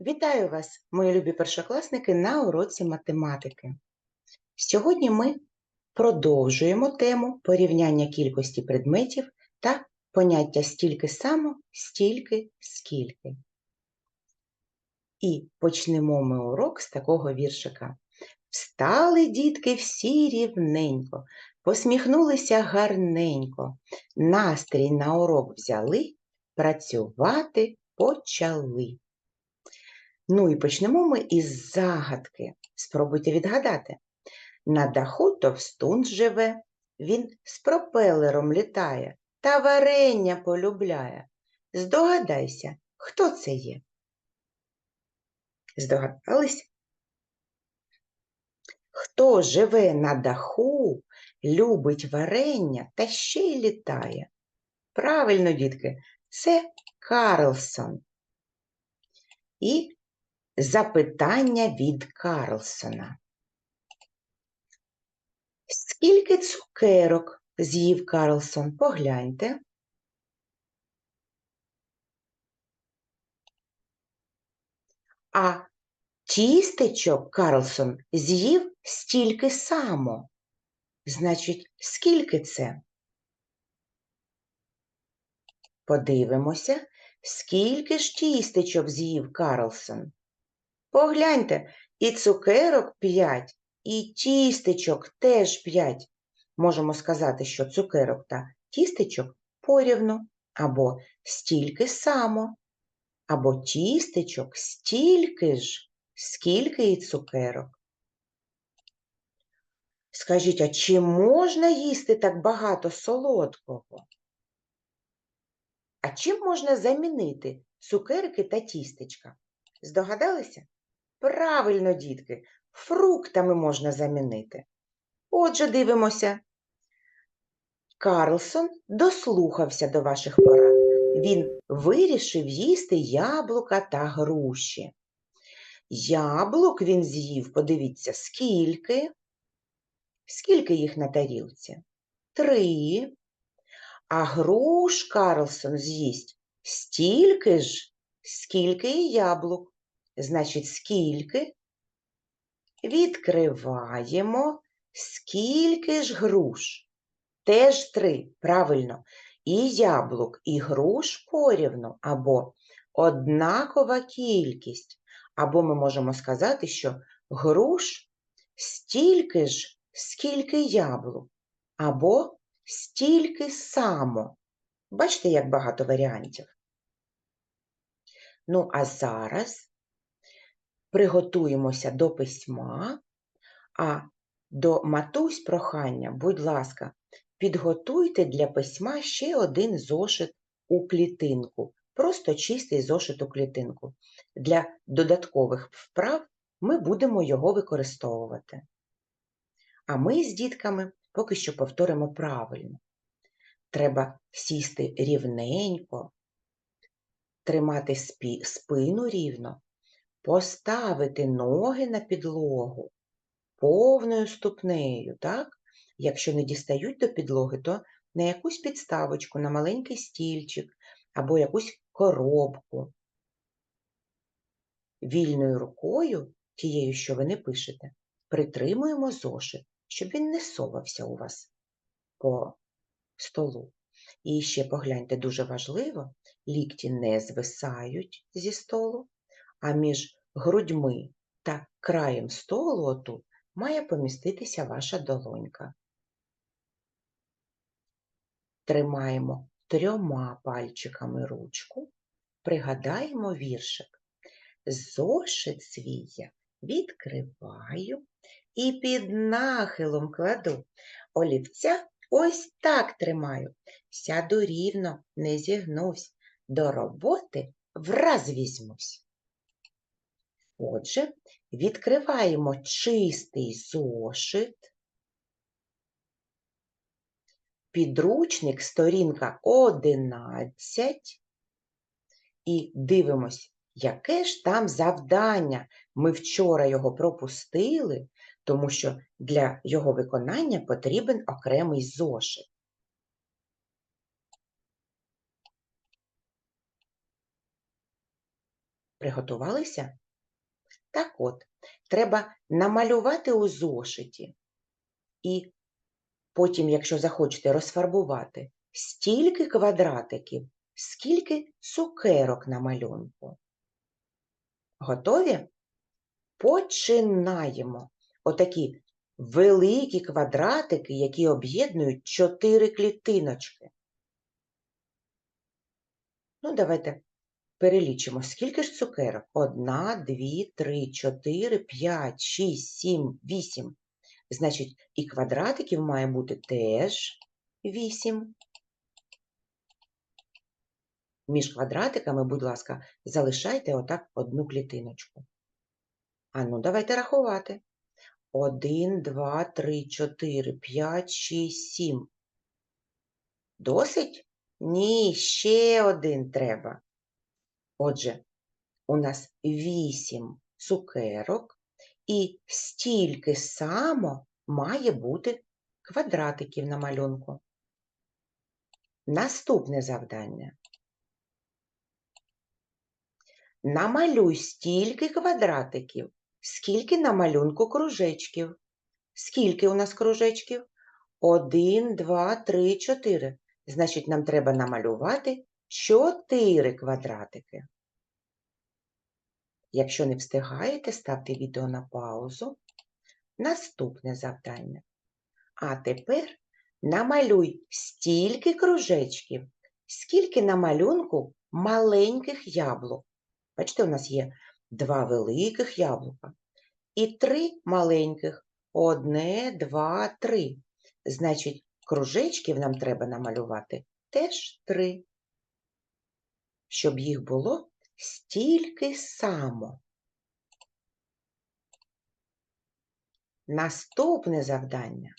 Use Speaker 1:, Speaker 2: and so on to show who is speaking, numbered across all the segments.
Speaker 1: Вітаю вас, мої любі першокласники, на уроці математики. Сьогодні ми продовжуємо тему порівняння кількості предметів та поняття стільки само, стільки, скільки. І почнемо ми урок з такого віршика. Встали дітки всі рівненько, посміхнулися гарненько, настрій на урок взяли, працювати почали. Ну і почнемо ми із загадки. Спробуйте відгадати. На даху товстун живе, він з пропелером літає та варення полюбляє. Здогадайся, хто це є? Здогадались? Хто живе на даху, любить варення та ще й літає? Правильно, дітки, це Карлсон. І Запитання від Карлсона. Скільки цукерок з'їв Карлсон? Погляньте. А тістечок Карлсон з'їв стільки само. Значить, скільки це? Подивимося, скільки ж тістечок з'їв Карлсон. Погляньте, і цукерок 5, і тістечок теж 5. Можемо сказати, що цукерок та тістечок порівну, або стільки само, або тістечок стільки ж, скільки і цукерок. Скажіть, а чи можна їсти так багато солодкого? А чим можна замінити цукерки та тістечка? Здогадалися? Правильно, дітки, фруктами можна замінити. Отже, дивимося. Карлсон дослухався до ваших порад. Він вирішив їсти яблука та груші. Яблук він з'їв, подивіться, скільки. Скільки їх на тарілці? Три. А груш Карлсон з'їсть стільки ж, скільки і яблук. Значить, скільки? Відкриваємо, скільки ж груш? Теж три, правильно. І яблук, і груш порівну, або однакова кількість. Або ми можемо сказати, що груш стільки ж, скільки яблук, або стільки само. Бачите, як багато варіантів. Ну, а зараз приготуємося до письма, а до матусь прохання, будь ласка, підготуйте для письма ще один зошит у клітинку, просто чистий зошит у клітинку. Для додаткових вправ ми будемо його використовувати. А ми з дітками поки що повторимо правильно. Треба сісти рівненько, тримати спину рівно поставити ноги на підлогу повною ступнею, так? Якщо не дістають до підлоги, то на якусь підставочку, на маленький стільчик або якусь коробку. Вільною рукою, тією, що ви не пишете, притримуємо зошит, щоб він не совався у вас по столу. І ще погляньте, дуже важливо, лікті не звисають зі столу, а між грудьми та краєм столу отут має поміститися ваша долонька. Тримаємо трьома пальчиками ручку, пригадаємо віршик. Зошит свій я відкриваю і під нахилом кладу. Олівця ось так тримаю. Сяду рівно, не зігнусь, до роботи враз візьмусь. Отже, відкриваємо чистий зошит, підручник, сторінка 11, і дивимось, яке ж там завдання. Ми вчора його пропустили, тому що для його виконання потрібен окремий зошит. Приготувалися? Так от, треба намалювати у зошиті і потім, якщо захочете, розфарбувати стільки квадратиків, скільки цукерок на малюнку. Готові? Починаємо. Отакі великі квадратики, які об'єднують чотири клітиночки. Ну, давайте перелічимо, скільки ж цукерок? Одна, дві, три, чотири, п'ять, шість, сім, вісім. Значить, і квадратиків має бути теж вісім. Між квадратиками, будь ласка, залишайте отак одну клітиночку. А ну, давайте рахувати. Один, два, три, чотири, п'ять, шість, сім. Досить? Ні, ще один треба. Отже, у нас вісім цукерок і стільки само має бути квадратиків на малюнку. Наступне завдання. Намалюй стільки квадратиків, скільки на малюнку кружечків. Скільки у нас кружечків? Один, два, три, чотири. Значить, нам треба намалювати чотири квадратики. Якщо не встигаєте, ставте відео на паузу. Наступне завдання. А тепер намалюй стільки кружечків, скільки на малюнку маленьких яблук. Бачите, у нас є два великих яблука і три маленьких. Одне, два, три. Значить, кружечків нам треба намалювати теж три, щоб їх було стільки само. Наступне завдання.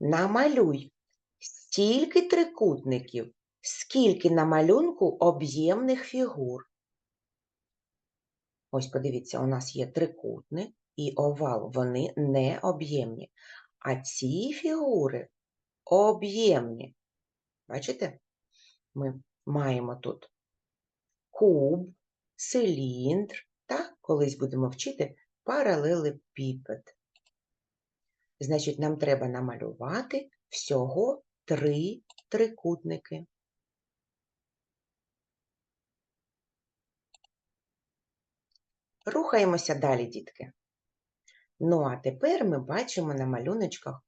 Speaker 1: Намалюй стільки трикутників, скільки на малюнку об'ємних фігур. Ось подивіться, у нас є трикутник і овал, вони не об'ємні. А ці фігури об'ємні. Бачите? Ми маємо тут куб, циліндр та колись будемо вчити паралелепіпед. Значить, нам треба намалювати всього три трикутники. Рухаємося далі, дітки. Ну, а тепер ми бачимо на малюночках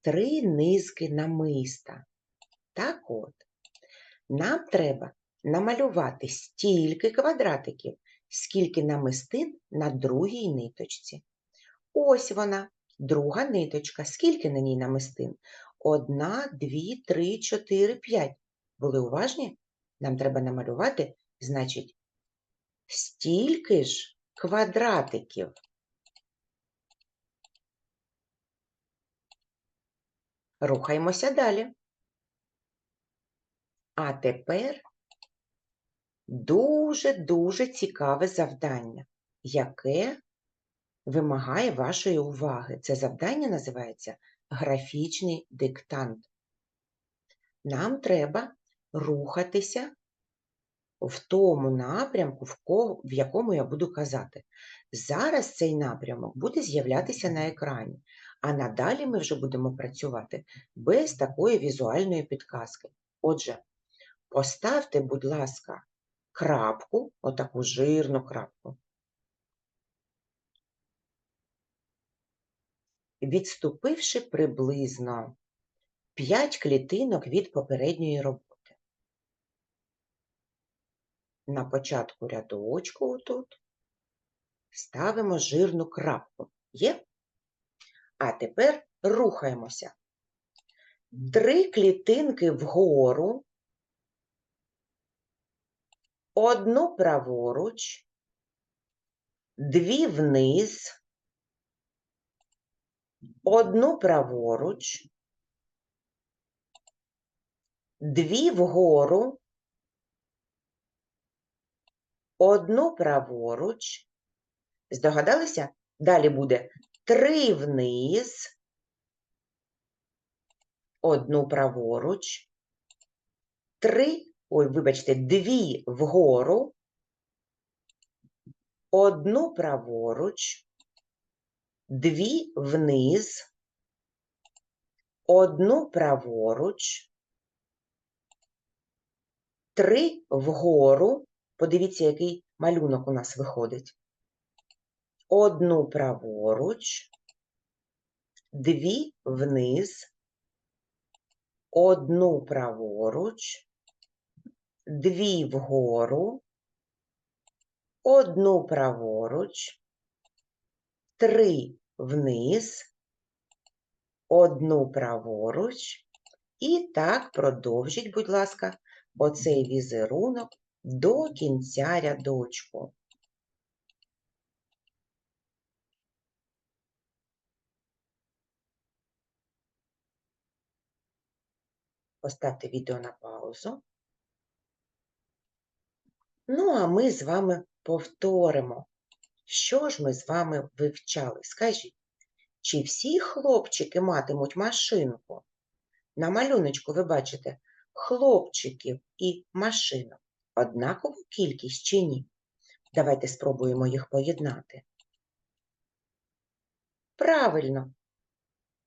Speaker 1: три низки намиста. Так от, нам треба намалювати стільки квадратиків, скільки намистин на другій ниточці. Ось вона, друга ниточка. Скільки на ній намистин? Одна, дві, три, чотири, п'ять. Були уважні? Нам треба намалювати, значить, стільки ж квадратиків. Рухаємося далі. А тепер дуже-дуже цікаве завдання, яке вимагає вашої уваги. Це завдання називається графічний диктант. Нам треба рухатися в тому напрямку, в, якому я буду казати. Зараз цей напрямок буде з'являтися на екрані, а надалі ми вже будемо працювати без такої візуальної підказки. Отже, поставте, будь ласка, крапку, отаку жирну крапку. Відступивши приблизно 5 клітинок від попередньої роботи. На початку рядочку тут ставимо жирну крапку. Є? А тепер рухаємося. Три клітинки вгору, одну праворуч, дві вниз, одну праворуч, дві вгору, одну праворуч. Здогадалися? Далі буде три вниз, одну праворуч, три, ой, вибачте, дві вгору, одну праворуч, дві вниз, одну праворуч, три вгору. Подивіться, який малюнок у нас виходить. Одну праворуч, дві вниз, одну праворуч, дві вгору, одну праворуч, три вниз, одну праворуч. І так продовжіть, будь ласка, оцей візерунок до кінця рядочку. Поставте відео на паузу. Ну, а ми з вами повторимо, що ж ми з вами вивчали. Скажіть, чи всі хлопчики матимуть машинку? На малюночку ви бачите хлопчиків і машинок. Однакову кількість чи ні? Давайте спробуємо їх поєднати. Правильно,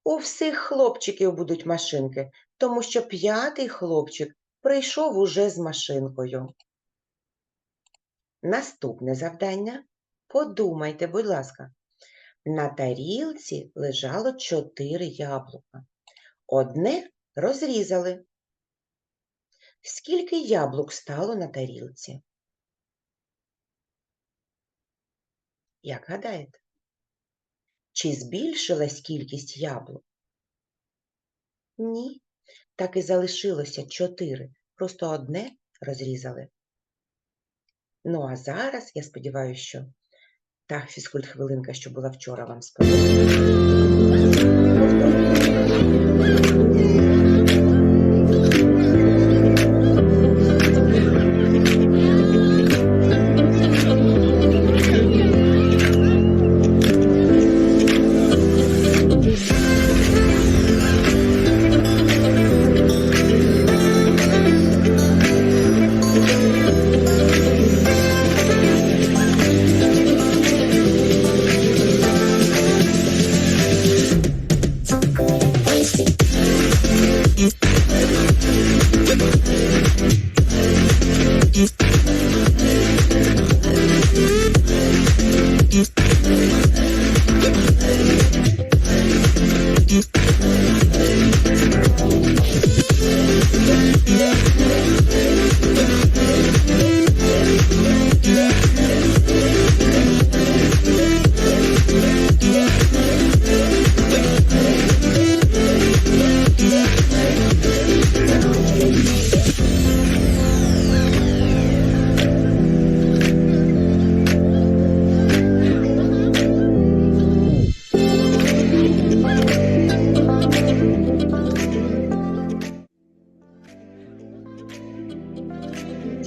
Speaker 1: у всіх хлопчиків будуть машинки, тому що п'ятий хлопчик прийшов уже з машинкою. Наступне завдання. Подумайте, будь ласка, на тарілці лежало чотири яблука. Одне розрізали. Скільки яблук стало на тарілці? Як гадаєте? Чи збільшилась кількість яблук? Ні. Так і залишилося чотири. Просто одне розрізали. Ну, а зараз, я сподіваюся, що та фізкульт-хвилинка, що була вчора, вам сподобалася.